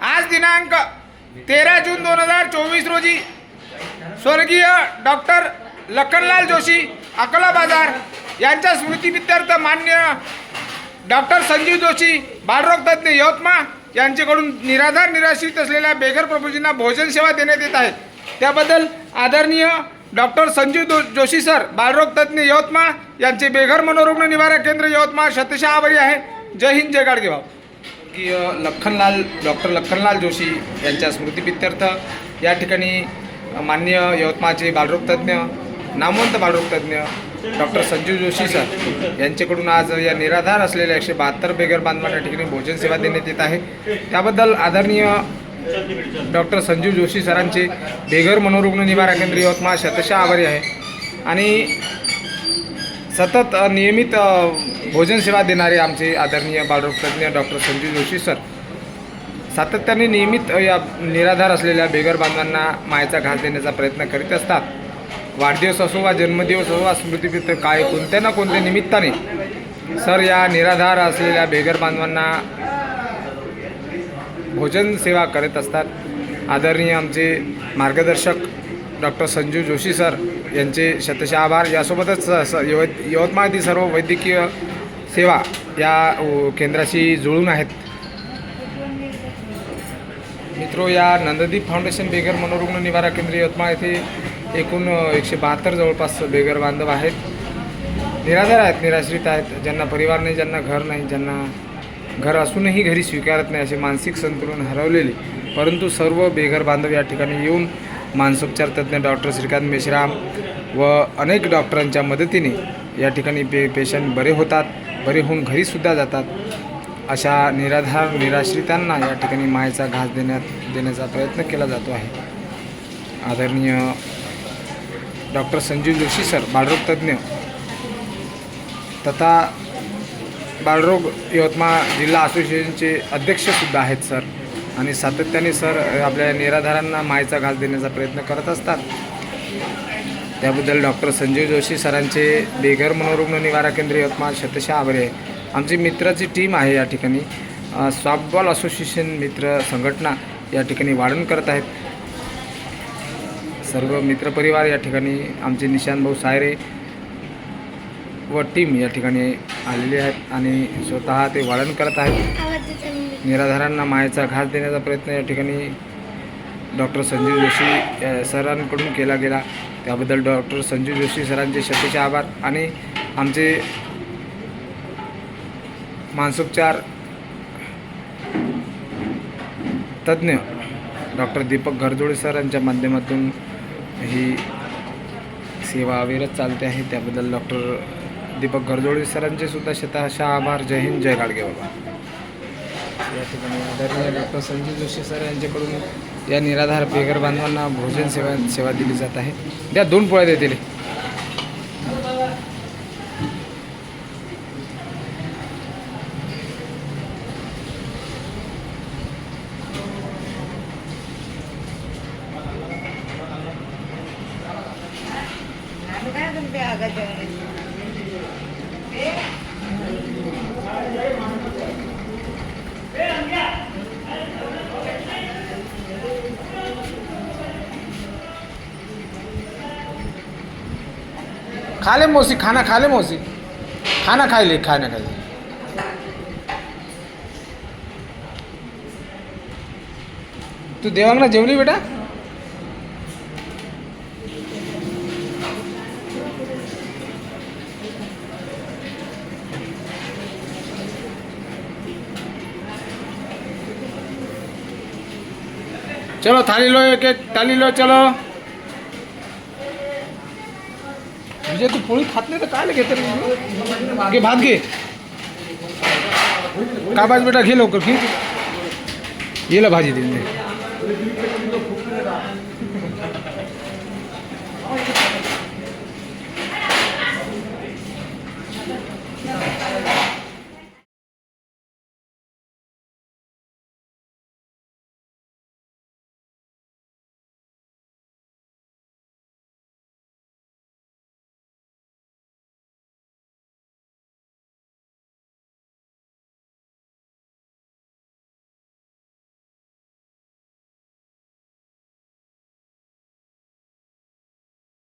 आज दिनांक तेरा जून दोन हजार चोवीस रोजी स्वर्गीय डॉक्टर लखनलाल जोशी अकोला बाजार यांच्या स्मृतीप्रित्यर्थ मान्य डॉक्टर संजीव जोशी बालरोग तज्ज्ञ यवतमाळ यांच्याकडून निराधार निराश्रित असलेल्या बेघर प्रभूजींना भोजन सेवा देण्यात येत आहे. त्याबद्दल आदरणीय डॉक्टर संजीव दो जोशी सर बालरोग तज्ज्ञ यवतमाळ यांचे बेघर मनोरुग्ण निवारक केंद्र यवतमाळ शतशः आभारी आहे. जय हिंद जय गाडगेबाव. की लखनलाल डॉक्टर लखनलाल जोशी यांच्या स्मृतीप्रित्यर्थ. या ठिकाणी मान्य यवतमाळचे बालरोगतज्ञ नामवंत बालरोगतज्ञ डॉक्टर संजीव जोशी सर यांच्याकडून आज या निराधार असलेल्या एकशे बहात्तर बेघर बांधवांना या ठिकाणी भोजन सेवा देण्यात येत आहे. त्याबद्दल आदरणीय डॉक्टर संजीव जोशी सरांचे बेघर मनोरुग्ण निवारा केंद्र यवतमाळ शतशः आभारी आहे. आणि सतत नियमित भोजन सेवा देणारे आमचे आदरणीय बालरोगतज्ञ डॉक्टर संजीव जोशी सर. सातत्याने नियमित या निराधार असलेल्या बेघर बांधवांना मायेचा घास देण्याचा प्रयत्न करीत असतात. वाढदिवस असो वा जन्मदिवस असो वा स्मृतिप्रित काय कोणत्या ना कोणत्या निमित्ताने सर या निराधार असलेल्या बेघर बांधवांना भोजन सेवा करत असतात. आदरणीय आमचे मार्गदर्शक डॉक्टर संजीव जोशी सर यांचे शतशः आभार. यासोबतच स- यवत यवतमाळतील सर्व वैद्यकीय सेवा या केंद्राशी जुळून आहेत. मित्रो या नंददीप फाउंडेशन बेघर मनोरुग्ण निवारा केंद्र यवतमाळ येथे एकूण एकशे बहात्तर जवळपास बेघर बांधव आहेत. निराधार आहेत निराश्रित आहेत. ज्यांना परिवार नाही ज्यांना घर नाही ज्यांना घर असूनही घरी स्वीकारत नाही असे मानसिक संतुलन हरवलेले. परंतु सर्व बेघर बांधव या ठिकाणी येऊन मानसोपचार तज्ज्ञ डॉक्टर श्रीकांत मेश्राम व अनेक डॉक्टरांच्या मदतीने या ठिकाणी पे पेशंट बरे होतात. बरे होऊन घरीसुद्धा जातात. अशा निराधार निराश्रितांना या ठिकाणी मायेचा घास देण्यात देण्याचा प्रयत्न केला जातो आहे. आदरणीय डॉक्टर संजीव जोशी सर बाळरोग तज्ज्ञ. तथा बाळरोग यवतमाळ जिल्हा असोसिएशनचे अध्यक्षसुद्धा आहेत सर. आणि सातत्याने सर आपल्या निराधारांना मायेचा घास देण्याचा प्रयत्न करत असतात. त्याबद्दल डॉक्टर संजीव जोशी सरांचे बेघर मनोरुग्ण निवारा केंद्र यवतमाळ शतशः आभारी आहे. आमची मित्राची टीम आहे या ठिकाणी. सॉफ्टबॉल असोसिएशन मित्र संघटना या ठिकाणी वाढण करत आहेत. सर्व मित्रपरिवार या ठिकाणी आमचे निशांत भाऊ सायरे व टीम या ठिकाणी आलेली आहेत आणि स्वतः ते वाढण करत आहेत. निराधारांना मायेचा घास देण्याचा प्रयत्न या ठिकाणी डॉक्टर संजीव जोशी सरांकडून केला गेला. त्याबद्दल डॉक्टर संजीव जोशी सरांचे शतेचे आभार. आणि आमचे मानसोपचार तज्ज्ञ डॉक्टर दीपक घरजोळे सरांच्या माध्यमातून ही सेवा अविरत चालते आहे. त्याबद्दल डॉक्टर दीपक घरजोळे सरांचे सुद्धा शताशा आभार. जय हिंद जय गाडगे बाबा. या ठिकाणी आदरणीय डॉक्टर संजीव जोशी सर यांच्याकडून या निराधार बेघर बांधवांना भोजन सेवा सेवा दिली जात आहे. द्या दोन पोळ्या देतील खा ले मौसी खाना खा ले मौसी खाना खाई ले खाना खाई ले तू देवांगना जेवली बेटा चलो थाली लो एक एक थाली लो चलो म्हणजे तू पोळी खात नाही तर काय घेते रे? घे भात घे. का भाजी बेटा? घे लवकर घे. येला भाजी दे.